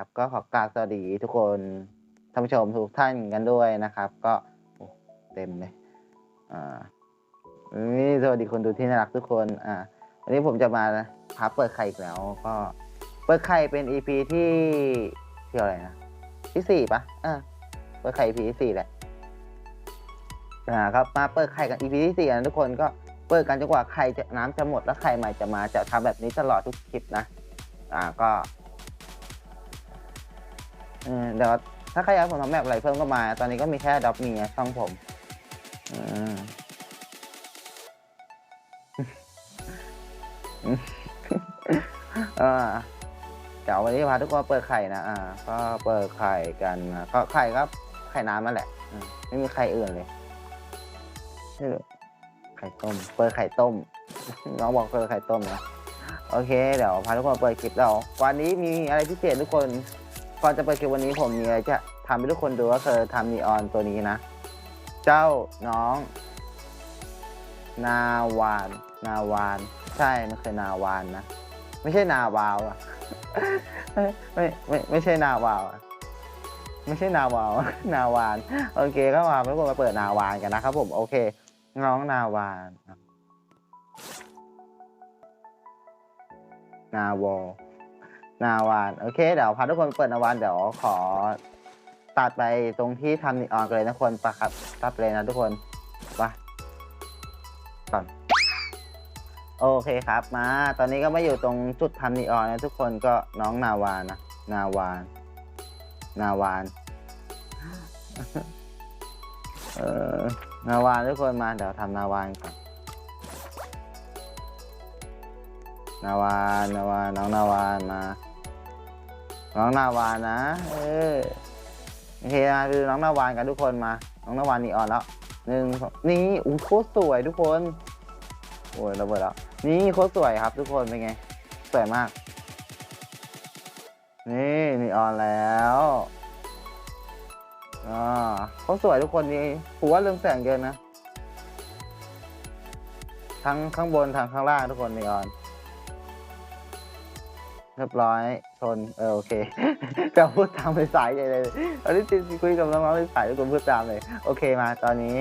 ครับ ก็ขอกราบสวัสดีทุกคนท่านผู้ชมทุกท่านกันด้วยนะครับ ก็เต็มเลยอ่านี่สวัสดีคนดูที่น่ารักทุกคน อ่า วันนี้ผมจะมาพาเปิดไข่อีกแล้ว ก็เปิดไข่เป็น EP ที่ที่อะไรนะที่สี่ปะอ่าเปิดไข่ EP ที่สี่แหละอ่าครับมาเปิดไข่กัน EP ที่สี่นะทุกคนก็เปิดกันจนกว่าไข่จะน้ำจะหมดแล้วไข่ใหม่จะมาจะทำแบบนี้ตลอดทุกคลิปนะ อ่าก็ ออเดี๋ยวถ้าใครอยากให้ผมทำแบบอะไรเพิ่มก็มา ตอนนี้ก็มีแค่ด็อปมีช่องผมอืมอ่าเดี๋ยววันนี้พาทุกคนเปิดไข่นะอ่า ก็เปิดไข่กันนะก็ไข่ครับไข่น้ำนั่นแหละอืมไม่มีไข่อื่นเลยไม่รู้ไข่ต้ม เปิดไข่ต้ม น้องบอกเปิดไข่ต้มนะ โอเค เดี๋ยวพาทุกคนเปิดคลิปเรา วันนี้มีอะไรพิเศษทุกคน ก่อนจะเปิดคลิปวันนี้ผมมีอะไรจะทำให้ทุกคนดูก็คือทำนีออนตัวนี้นะ เจ้าน้อง นาวาน นาวาน ใช่มันคือนาวานนะ ไม่ใช่นาวาวอะไม่ไม่ไม่ใช่นาวาวอะไม่ใช่นาวาว นาวาน โอเคก็มาทุกคนมาเปิดนาวานกันนะครับผมโอเค น้องนาวาน นาวอ นาวานโอเคเดี๋ยวพาทุกคนเปิดนาวานเดี๋ยวขอตัดไปตรงที่ทำนีออนกันเลยนะทุกคนปะครับตัดไปเลยนะทุกคนไปก่อนโอเคครับมา ตอนนี้ก็มาอยู่ตรงจุดทำนีออนนะทุกคนก็น้องนาวานนะนาวาน นาวานเออนาวานทุกคนมาเดี๋ยวทำนาวานก่อนนาวานนาวานน้องนาวานมา น้องนาวานนะ เออโอเคนะคือน้องนาวานกันทุกคนมา น้องนาวานนี่ออนแล้วหนึ่งนี่อู้โคตรสวยทุกคนโอ้ยระเบิดแล้ว นี่โคตรสวยครับ ทุกคนเป็นไง สวยมาก นี่นี่ออนแล้วอ่าเขาสวยทุกคนนี่ผมว่าเรื่องแสงเยอะนะ ทั้งข้างบนทั้งข้างล่างทุกคนนี่ออน เรียบร้อยชนเออโอเคจะพูดตามไปสายใหญ่เลยตอนนี้ติคุยกับน้องๆในสายทุกคนพูดตามเลย โอเคมาตอนนี้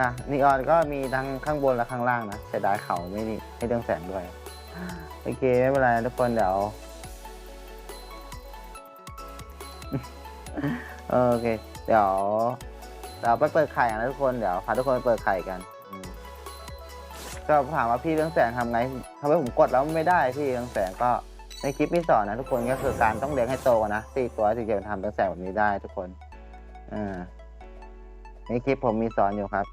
นะนีออนก็มีทั้งข้างบนและข้างล่างนะแต่ได้เขาไม่นี่ไม่เรื่องแสงด้วย โอเคไม่เป็นไรทุกคนเดี๋ยวโอเค เดี๋ยวเราไปเปิดไข่นะทุกคนเดี๋ยวพาทุกคนไปเปิดไข่กันก็ถามว่าพี่เรื่องแสงทำไงทำไมผมกดแล้วไม่ได้พี่เรื่องแสงก็ ในคลิปที่สอนนะทุกคนก็คือการต้องเลี้ยงให้โตนะสี่ตัวถึงจะทำเรื่องแสงแบบนี้ได้ทุกคนอ่าในคลิปผมมีสอนอยู่ครับ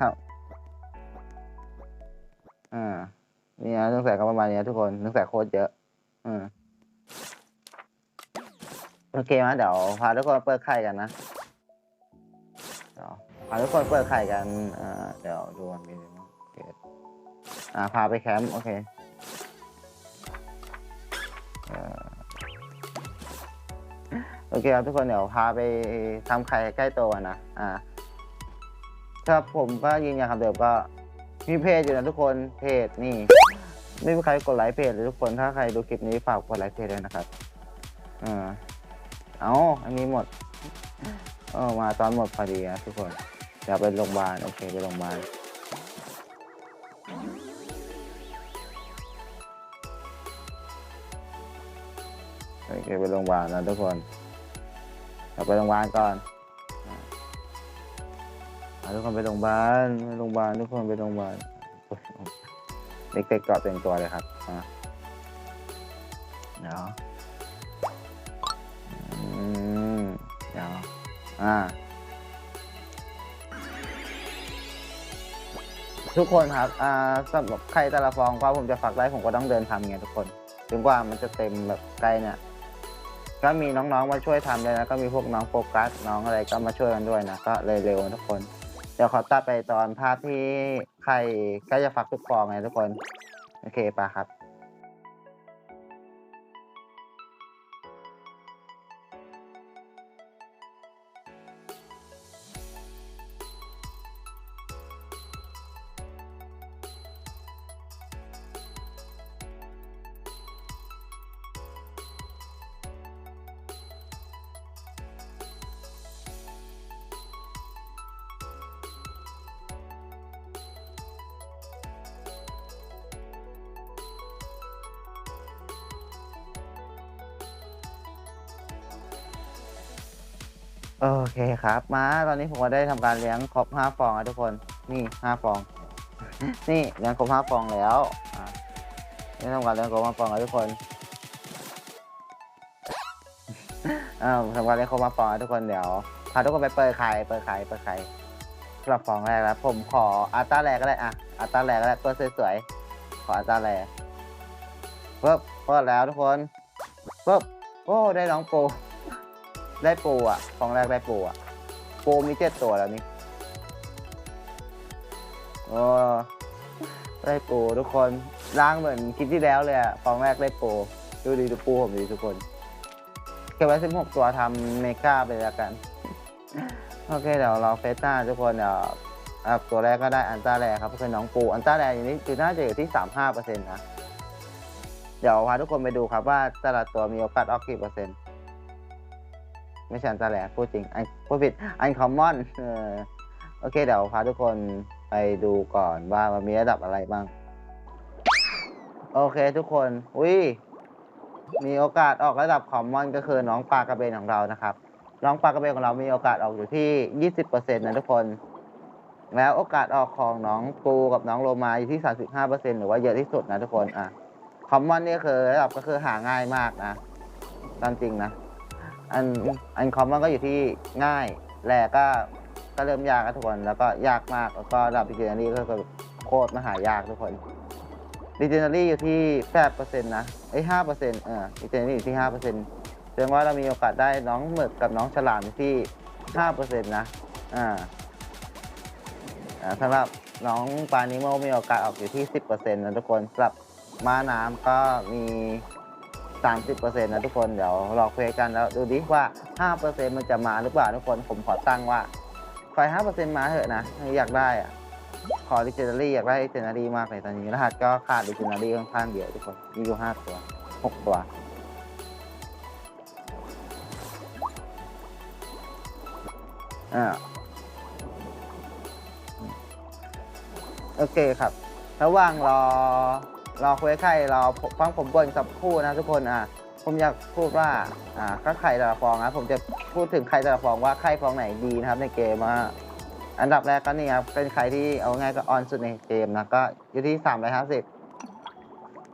ครับอ่านี่นะเรื่องแสงก็ประมาณนี้ทุกคนเรื่องแสงโคตรเยอะอืมโอเคมาเดี๋ยวพาทุกคนเปิดไข่กันนะเดี๋ยวพาทุกคนเปิดไข่กันอ่าเดี๋ยวดูมันมีอะไรบ้างโอเคอ่าพาไปแคมป์โอเค โอเคครับทุกคนเดี๋ยวพาไปทำไข่ใกล้โตวกันนะ อ่าครับผมก็ยืนยันคำเดิมก็มีเพจอยู่นะทุกคนเพจนี่ ไม่มีใครกดไลค์เพจเลยทุกคนถ้าใครดูคลิปนี้ฝากกดไลค์เพจด้วยนะครับอ่าเอาอันนี้หมดเออมาตอนหมดพอดีนะทุกคนเดี๋ยวไปโรงพยาบาลโอเคไปโรงพยาบาล โอเไปโรงพยาบาลนะทุกคนเดี๋ยวไปโรงพยาบาลก่อนอทุกคนไปโรงพยาบาลไปโรงพยาบาลทุกคนไปโรงพยาบาลเด็กๆเกาะเต็มตัวเลยครับเดี๋ยวเดี๋ยวอ่าทุกคนครับอ่าสำหรับใครแต่ละฟองก็ผมจะฝากไลฟ์ผมก็ต้องเดินทำไงทุกคน ถึงกว่ามันจะเต็มแบบใกล้เนี่ย ก็มีน้องๆมาช่วยทำเลยนะก็มีพวกน้องโฟกัสน้องอะไรก็มาช่วยกันด้วยนะก็เลยเร็วทุกคน เดี๋ยวขอตัดไปตอนภาพที่ใครใกล้จะฟักทุกฟองไงทุกคน โอเคปะครับ โอเคครับ มาตอนนี้ผมก็ได้ทำการเลี้ยงครบห้าฟองแล้วทุกคนนี่ห้าฟอง นี่เลี้ยงครบห้าฟองแล้วอะนี่ทำการเลี้ยงครบห้าฟองแล้วทุกคนอ้าวทำการเลี้ยงครบห้าฟองแล้วทุกคนเดี๋ยวพาทุกคนไปเปิดไข่เปิดไข่เปิดไข่สำหรับฟองแรกแล้วผมขออัลต้าแรกก็ได้อะอัลต้าแรกก็ได้ตัวสวยๆขออัลต้าแรกปึ๊บเปิดแล้วทุกคนปึ๊บโอ้ได้น้องปู ได้ปูอะฟองแรกได้ปูอะปูมีเจ็ดตัวแล้วนี่โอ้ได้ปูทุกคนร่างเหมือนคลิปที่แล้วเลยอะฟองแรกได้ปูดูดีดูปูผมดีทุกคนเก็บไว้สิบหกตัวทำเมกาไปแล้วกัน โอเคเดี๋ยวเราเฟสหน้าทุกคนเดี๋ยวอะตัวแรกก็ได้อันต้าแรกครับก็คือน้องปูอันต้าแรกอยู่นี่คือน่าจะอยู่ที่สามห้าเปอร์เซ็นต์นะ เดี๋ยวพาทุกคนไปดูครับว่าแต่ละตัวมีโอกาสออกกี่เปอร์เซ็นต์ ไม่ใช่อันตาแหลพูดจริงอันพูดผิดอันคอมมอนเออโอเคเดี๋ยวพาทุกคนไปดูก่อนว่ามันมีระดับอะไรบ้าง โอเคทุกคนอุ้ยมีโอกาสออกระดับคอมมอนก็คือน้องปลากระเบนของเรานะครับ น้องปลากระเบนของเรามีโอกาสออกอยู่ที่ 20%นะทุกคน แล้วโอกาสออกของน้องปูกับน้องโลมาอยู่ที่ 35%หรือว่าเยอะที่สุดนะทุกคนอะคอมมอนนี่คือระดับก็คือหาง่ายมากนะตามจริงนะ อันอันคอมมันก็อยู่ที่ง่ายแรกก็ก็เริ่มยากนะทุกคน แล้วก็ยากมากแล้วก็ดับดิจิทัลนี่ก็คือโคตรมหายากทุกคนดิจิทัลนี่อยู่ที่แปดเปอร์เซ็นต์นะไอ้ห้าเปอร์เซ็นต์เออดิจิทัลนี่อยู่ที่ห้าเปอร์เซ็นต์แสดงว่าเรามีโอกาสได้น้องหมึกกับน้องฉลามที่ห้าเปอร์เซ็นต์นะอ่าสำหรับน้องปลานิโมมีโอกาสออกอยู่ที่สิบเปอร์เซ็นต์นะทุกคนสำหรับม้าน้ำก็มี 30%นะทุกคนเดี๋ยวรอคุยกันแล้วดูดิว่า 5%มันจะมาหรือเปล่าทุกคนผมขอตั้งว่าไฟ5%มาเถอะนะ อยากได้อะขอดิจิทัลลี่อยากได้ดิจิทัลลี่มากเลยตอนนี้รหัสก็ขาดดิจิทัลลี่ค่อนข้างเดียวทุกคนมีอยู่5ตัว 6 ตัวอ่าโอเคครับระหว่างรอ รอคุยไข่รอฟังผมบ่นสักครู่นะทุกคนอะผมอยากพูดว่าอ่าก็ไข่แต่ละฟองนะผมจะพูดถึงไข่แต่ละฟองว่าไข่ฟองไหนดีนะครับในเกมว่าอันดับแรกก็นี่ครับเป็นไข่ที่เอาง่ายก็ออนสุดในเกมนะก็อยู่ที่สามร้อยห้าสิบ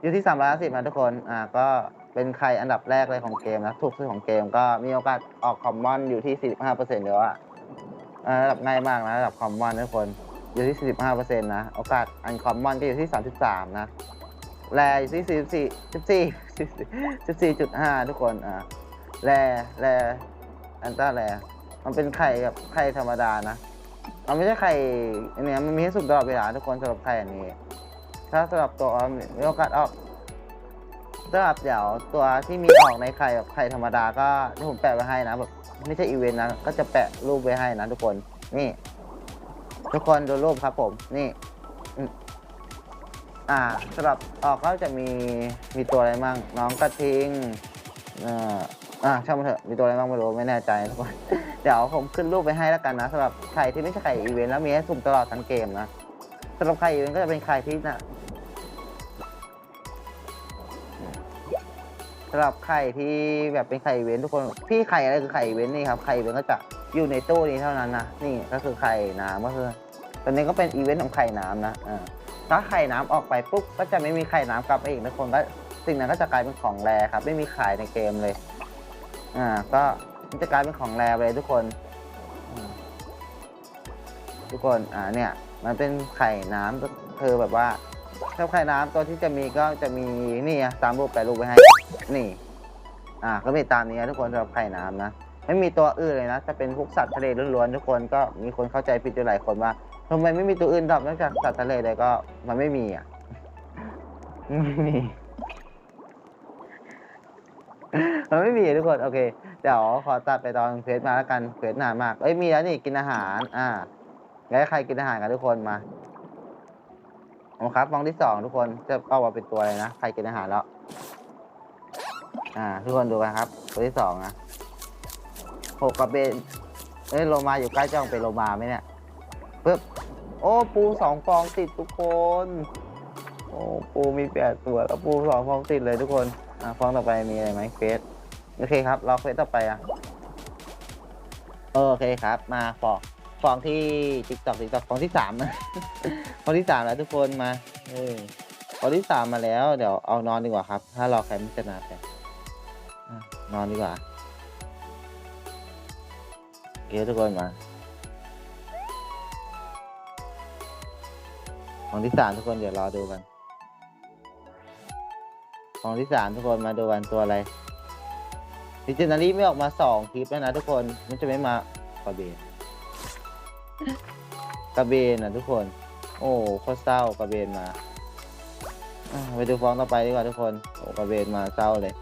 อยู่ที่สามร้อยห้าสิบนะทุกคนอ่าก็เป็นไข่อันดับแรกเลยของเกมนะถูกสุดของเกมก็มีโอกาสออกคอมมอนอยู่ที่สี่สิบห้าเปอร์เซ็นต์เดี๋ยวอะอ่าระดับง่ายมากนะระดับคอมมอนทุกคนอยู่ที่ 45%นะ โอกาสอันคอมมอนก็อยู่ที่ 33 นะ แรอยู่ที่44 14 14.5 ทุกคนอ่าแร่แร่อันต้าแร่มันเป็นไข่แบบไข่ธรรมดานะมันไม่ใช่ไข่อันเนี้ยมันมีให้สุ่มตลอดเวลาทุกคนสำหรับไข่อันนี้ ถ้าสำหรับตัวมีโอกาสออกสำหรับเดี๋ยวตัวที่มีออกในไข่แบบไข่ธรรมดาก็ที่ผมแปะไว้ให้นะแบบไม่ใช่อีเวนต์นะก็จะแปะรูปไว้ให้นะทุกคนนี่ ทุกคนดูรูปครับผมนี่อื อ่าสำหรับออกก็จะมีมีตัวอะไรบ้างน้องกระทิงเอ่ออ่าช่างมันเถอะมีตัวอะไรบ้างไม่รู้ไม่แน่ใจทุกคน เดี๋ยวผมขึ้นรูปไปให้แล้วกันนะสำหรับใครที่ไม่ใช่ไข่อีเวนต์แล้วมีให้สุ่มตลอดทั้งเกมนะสำหรับไข่อีเวนต์ก็จะเป็นไข่ที่นะสำหรับไข่ที่แบบเป็นไข่อีเวนต์ทุกคนที่ไข่อะไรคือไข่อีเวนต์นี่ครับไข่อีเวนต์ก็จะอยู่ในตู้นี้เท่านั้นนะนี่ก็คือไข่น้ำก็คือตอนนี้ก็เป็นอีเวนต์ของไข่น้ำนะอ่า ถ้าไข่น้ำออกไปปุ๊บก็จะไม่มีไข่น้ำกลับมาอีกทุกคนก็สิ่งนั้นก็จะกลายเป็นของแรครับ ไม่มีขายในเกมเลย อ่า ก็มันจะกลายเป็นของแรไปเลยทุกคนอืมทุกคนอ่าเนี่ย มันเป็นไข่น้ำก็คือแบบว่าถ้าไข่น้ำตัวที่จะมีก็จะมีนี่อะตามรูปแปะรูปไปให้ นี่ อ่าก็มีตามนี้นะทุกคนสำหรับไข่น้ำนะ ไม่มีตัวอื่นเลยนะ จะเป็นพวกสัตว์ทะเลล้วนๆทุกคนก็มีคนเข้าใจผิดอยู่หลายคนว่า ทำไมไม่มีตัวอื่นดอกนอกจากสัตว์ทะเลเลยก็มันไม่มีอะ ไม่มี มันไม่มีทุกคน โอเค เดี๋ยวขอตัดไปตอนเควสมาแล้วกันเควสนานมาก เอ้ยมีแล้วนี่กินอาหาร อ่าแล้วให้ใครกินอาหารกันทุกคนมาเอามาครับมองที่สองทุกคนจะเอาว่าเป็นตัวอะไรนะใครกินอาหารแล้ว อ่า ทุกคนดูกันครับ ตัวที่สองนะหกกับเบนเอ้ยโลมาอยู่ใกล้จ้องเป็นโลมาไหมเนี่ย ปึ๊บ โอ้ปูสองฟองติดทุกคน โอ้ปูมีแปดตัวแล้วปูสองฟองติดเลยทุกคน อ่าฟองต่อไปมีอะไรไหมเฟสโอเคครับรอเฟสต่อไปอะ โอเคครับ มาฟองฟองที่ติ๊กตอกติ๊กตอกฟองที่สามนะฟองที่สามแล้วทุกคนมา เออฟองที่สามมาแล้ว เดี๋ยวเอานอนดีกว่าครับ ถ้ารอใครไม่ชนะไปอ่นอนดีกว่าโอเคทุกคนมา ฟองที่สามทุกคนเดี๋ยวรอดูกันฟองที่สามทุกคนมาดูกันตัวอะไรดิจินารีไม่ออกมาสองคลิปแล้วนะทุกคนมันจะไม่มากระเบนกระเบนอะทุกคน โอ้โคตรเศร้ากระเบนมาไปดูฟองต่อไปดีกว่าทุกคนโอ้กระเบนมาเศร้าเลย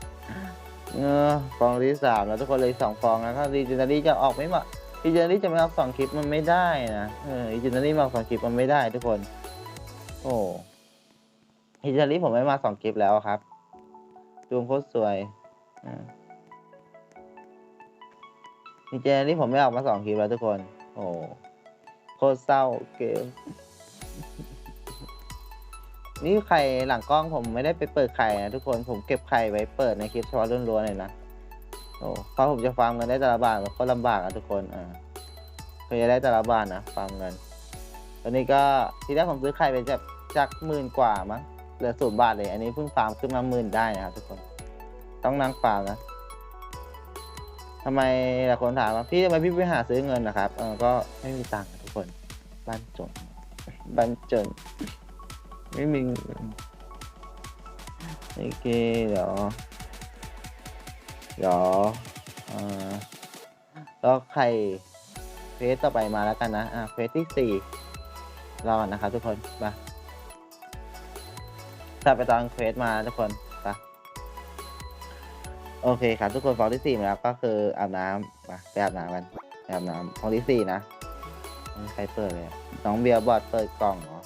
เออฟองที่สามแล้วทุกคนเลยสองฟองแล้วก็ดีจินารีจะออกไม่มาดีจินารีจะไม่ออกสองคลิปมันไม่ได้นะเออดีจินารีมาออกสองคลิปมันไม่ได้ทุกคน โอ้ดีจินารีผมไม่มาสองคลิปแล้วครับดวงโคตรสวยอ่าดีจินารีผมไม่ออกมาสองคลิปแล้วทุกคน โอ้โคตรเศร้าเกม นี่ไข่หลังกล้องผมไม่ได้ไปเปิดไข่นะทุกคนผมเก็บไข่ไว้เปิดในคลิปเฉพาะล้วนๆเลยนะโอ้เพราะผมจะฟาร์มเงินได้แต่ละบาทก็ลำบากอะทุกคนอ่าเพื่อจะได้แต่ละบาทนะฟาร์มเงิน ตอนนี้ก็ทีแรกผมซื้อไข่ไปจากจากหมื่นกว่ามั้งเหลือศูนย์บาทเลย อันนี้เพิ่งฟาร์มขึ้นมาหมื่นได้นะครับทุกคน ต้องนั่งฟาร์มนะทำไมหลายคนถามว่าพี่ทำไมพี่ไปหาซื้อเงินนะครับเออก็ไม่มีตังค์ทุกคนบ้านจนบ้านจนไม่มีโอเคเดี๋ยวเดี๋ยวเอ่อแล้วใครเฟสต่อไปมาแล้วกันนะอะเฟสที่สี่ รอก่อนนะครับทุกคนมาถ้าไปตอนเฟสมาทุกคนไปโอเคครับทุกคนฟองที่สี่มาแล้วก็คืออาบน้ำมาไปอาบน้ำกันไปอาบน้ำฟองที่สี่นะไม่มีใครเปิดเลยน้องเบียร์บอดเปิดกล่องเหรอ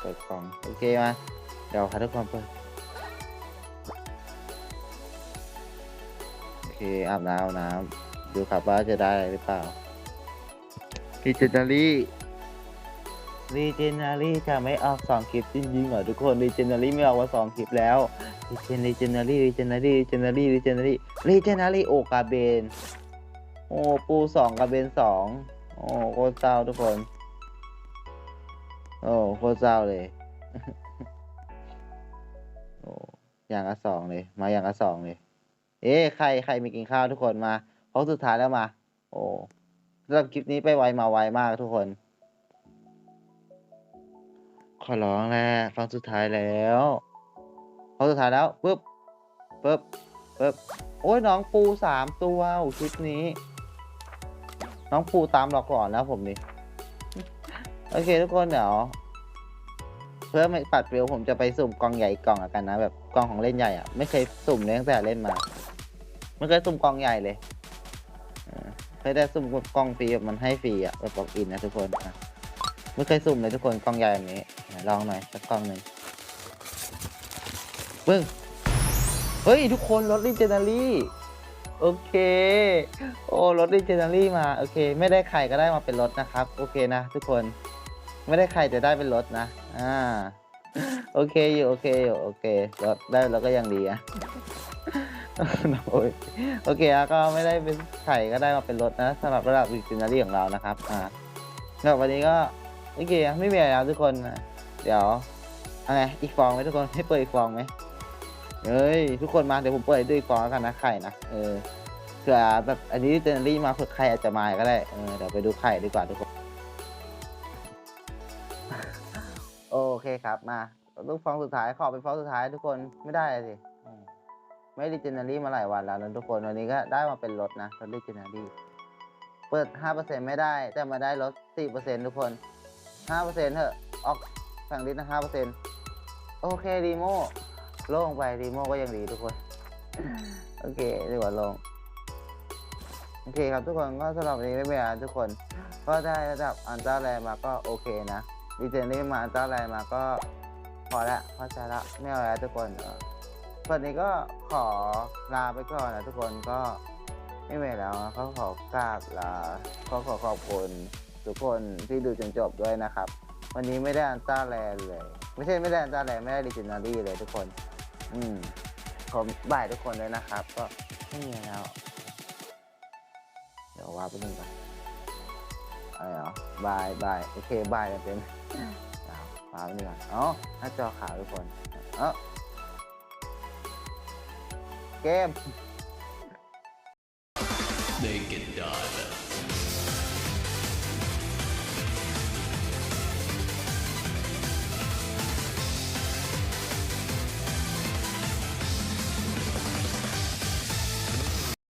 เปิดกล่องโอเคมาเดี๋ยวค่ะทุกคนเปิดโอเคอาบน้ำอาบน้ำดูครับว่าจะได้อะไรหรือเปล่า ลีเจนารี่ลีเจนารี่จะไม่ออกสองคลิปจริงๆเหรอทุกคนลีเจนารี่ไม่ออกมาสองคลิปแล้วลีเจนลีเจนารี่ลีเจนารี่ลีเจนารี่ลีเจนารี่ลีเจนารี่โอกาเบน โอ้ปูสองกาเบนสองโอ้โคตรเศร้าทุกคน โอ้โคตรเศร้าเลยโอ้อย่างละสองเลย มาอย่างละสองเลย เอ๊ะใครใครมีกินข้าวทุกคนมาเพราะสุดท้ายแล้วมา โอ้ สำหรับคลิปนี้ไปไวมาไวมากทุกคน ขอร้องแหละฟังสุดท้ายแล้วฟังสุดท้ายแล้วปึ๊บปึ๊บปึ๊บโอ้ยน้องปูสามตัวคลิปนี้ น้องปูตามหลอกหลอนแล้วผมนี่โอเคทุกคนเดี๋ยวเพื่อไม่ปัดเปรียวผมจะไปสุ่มกล่องใหญ่กล่องละกันนะแบบกล่องของเล่นใหญ่อะไม่เคยสุ่มเลยตั้งแต่เล่นมาไม่เคยสุ่มกล่องใหญ่เลย ยได้สุ่มกล่องฟรีแบบมันให้ฟรีอะแบบบอกอินนะทุกคนอะไม่เคยสุ่มเลยทุกคนกล่องใหญ่แบบนี้ลองหน่อยสักกล่องหนึ่งปึ้งเฮ้ยทุกคนรถลิเจนารี่โอเค โอ้รถลิเจนารี่มาโอเค ไม่ได้ไข่ก็ได้มาเป็นรถนะครับ โอเคนะ ทุกคนไม่ได้ไข่แต่ได้เป็นรถนะอ่าโอเคอยู่โอเคอยู่โอเครถได้แล้วก็ยังดีอะ โอ้ยโอเคอะก็ไม่ได้เป็นไข่ก็ได้มาเป็นรถนะสำหรับระดับวิจินารีของเรานะครับอ่าแล้ววันนี้ก็โอเคอะไม่มีอะไรแล้วทุกคนเดี๋ยวอะไรอีกฟองไหมทุกคนให้เปิดอีกฟองไหมเฮ้ยทุกคนมาเดี๋ยวผมเปิดด้วยอีกฟองแล้วกันนะไข่นะเออเผื่อแบบอันนี้เจเนอรี่มาเผื่อไข่อาจจะมาก็ได้เออเดี๋ยวไปดูไข่ดีกว่าทุกคนโอเคครับมาลูกฟองสุดท้ายขอเป็นฟองสุดท้ายทุกคนไม่ได้เลยสิ ไม่ดิจินารีมาหลายวันแล้วนะทุกคนวันนี้ก็ได้มาเป็นรถนะรถดิจินารีเปิดห้าเปอร์เซ็นไม่ได้ แต่มาได้ลดสี่เปอร์เซ็นทุกคนห้าเปอร์เซ็นเถอะ ออกสั่งดิสนะห้าเปอร์เซ็นโอเคดีโมโล่งไปดีโมก็ยังดีทุกคน โอเคดีกว่าโล่งโอเคครับทุกคนก็สำหรับวันนี้ไม่เป็นไรทุกคน ก็ได้ระดับอันต้าแรมาก็โอเคนะดีเจนี่มาอันต้าแรมาก็พอละเข้าใจละไม่เอาแล้วทุกคน วันนี้ก็ขอลาไปก่อนนะทุกคนก็ไม่มีแล้วนะก็ขอกราบลาก็ขอขอบคุณทุกคนที่ดูจนจบด้วยนะครับ วันนี้ไม่ได้อันต้าแรเลย ไม่ใช่ไม่ได้อันต้าแรไม่ได้ดิจินารีเลยทุกคน อืมขอบ่ายทุกคนด้วยนะครับ ก็ไม่มีแล้ว เดี๋ยว่าไปหนึ่งก่อนอะไรเหรอบายบายโอเคบายกันเต็มเอาไปหนึ่งก่อนอ๋อหน้าจอขาวทุกคนเออ เกม Naked Dive